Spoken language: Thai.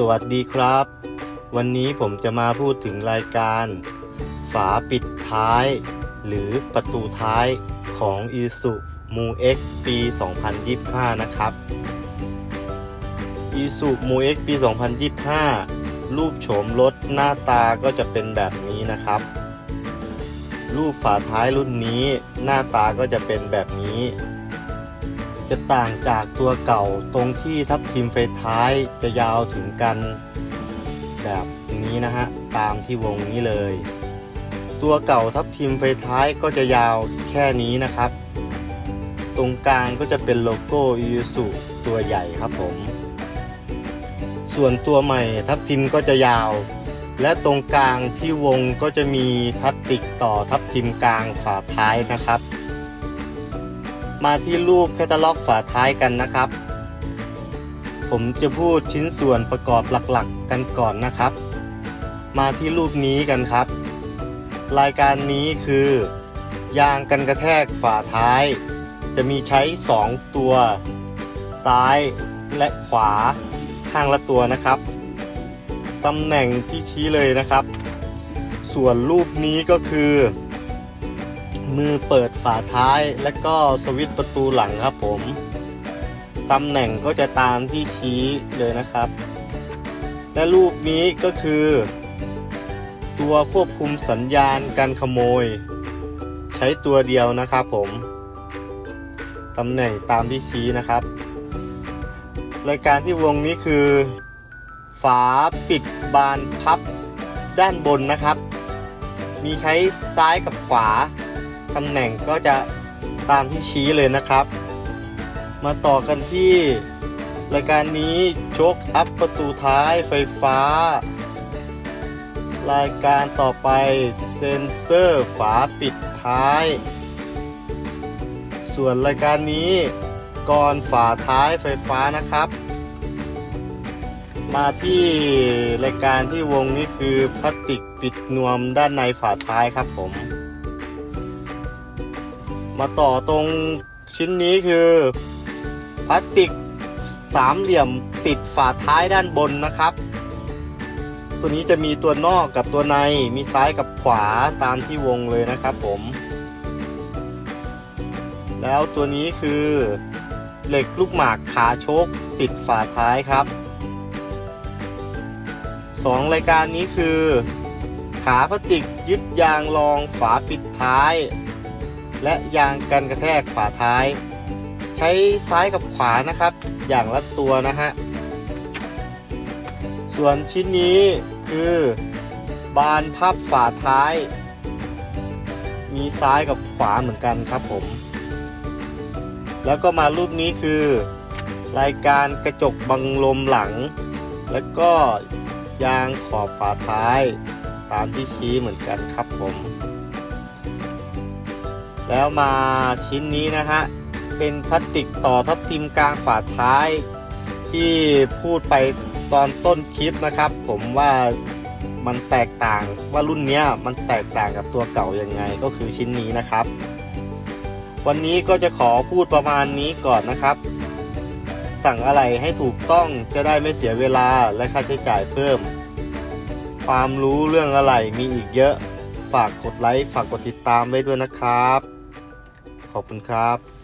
สวัสดีครับ วันนี้ผมจะมาพูดถึงรายการ ฝาปิดท้าย หรือประตูท้ายของ i s u m u X ปี 2025 นะครับ i s u m u X ปี 2025 รูปโฉมรถหน้าตาก็จะเป็นแบบนี้นะครับ รูปฝาท้ายรุ่นนี้หน้าตาก็จะเป็นแบบนี้ จะต่างจากตัวเก่าตรงที่ทับทิมไฟท้ายจะยาวถึงกันแบบนี้นะฮะตามที่วงนี้เลย ตัวเก่าทับทิมไฟท้ายก็จะยาวแค่นี้นะครับ ตรงกลางก็จะเป็นโลโก้ยูสุตัวใหญ่ครับผม ส่วนตัวใหม่ทับทิมก็จะยาว และตรงกลางที่วงก็จะมีพลาสติกต่อทับทิมกลางฝาท้ายนะครับ มาที่รูปแคตตาล็อกฝาท้ายกันนะครับ ผมจะพูดชิ้นส่วนประกอบหลักๆกันก่อนนะครับ มาที่รูปนี้กันครับ รายการนี้คือ ยางกันกระแทกฝาท้าย จะมีใช้ 2 ตัว ซ้ายและขวาข้างละตัวนะครับตำแหน่งที่ชี้เลยนะครับ ส่วนรูปนี้ก็คือ มือเปิดฝาท้ายและก็สวิตช์ประตูหลังครับผมตำแหน่งก็จะตามที่ชี้เลยนะครับ และรูปนี้ก็คือ ตัวควบคุมสัญญาณการขโมย ใช้ตัวเดียวนะครับผมตำแหน่งตามที่ชี้นะครับ รายการที่วงนี้คือ ฝาปิดบานพับด้านบนนะครับ มีใช้ซ้ายกับขวา ตำแหน่งก็จะตามที่ชี้เลยนะครับ มาต่อกันที่รายการนี้โชคอัพประตูท้ายไฟฟ้า รายการต่อไปเซ็นเซอร์ฝาปิดท้าย ส่วนรายการนี้กรฝาท้ายไฟฟ้านะครับ มาที่รายการที่วงนี้คือพลาสติกปิดนวมด้านในฝาท้ายครับผม มาต่อตรงชิ้นนี้คือพลาสติกสามเหลี่ยมติดฝาท้ายด้านบนนะครับ ตัวนี้จะมีตัวนอกกับตัวในมีซ้ายกับขวาตามที่วงเลยนะครับผม แล้วตัวนี้คือเหล็กลูกหมากขาโชคติดฝาท้ายครับสองรายการนี้คือ ขาพลาสติกยึดยางรองฝาปิดท้าย และยางกันกระแทกฝาท้าย ใช้ซ้ายกับขวานะครับ อย่างละตัวนะฮะ ส่วนชิ้นนี้คือบานพับฝาท้าย มีซ้ายกับขวาเหมือนกันครับผม แล้วก็มารูปนี้คือ รายการกระจกบังลมหลัง แล้วก็ยางขอบฝาท้าย ตามที่ชี้เหมือนกันครับผม แล้วมาชิ้นนี้นะฮะ เป็นพลาสติกต่อทับทิมกลางฝาท้าย ที่พูดไปตอนต้นคลิปนะครับ ผมว่ามันแตกต่างว่ารุ่นนี้มันแตกต่างกับตัวเก่ายังไงก็คือชิ้นนี้นะครับ วันนี้ก็จะขอพูดประมาณนี้ก่อนนะครับ สั่งอะไรให้ถูกต้องจะได้ไม่เสียเวลาและค่าใช้จ่ายเพิ่ม ความรู้เรื่องอะไรมีอีกเยอะ ฝากกดไลค์ฝากกดติดตามไว้ด้วยนะครับ ขอบคุณครับ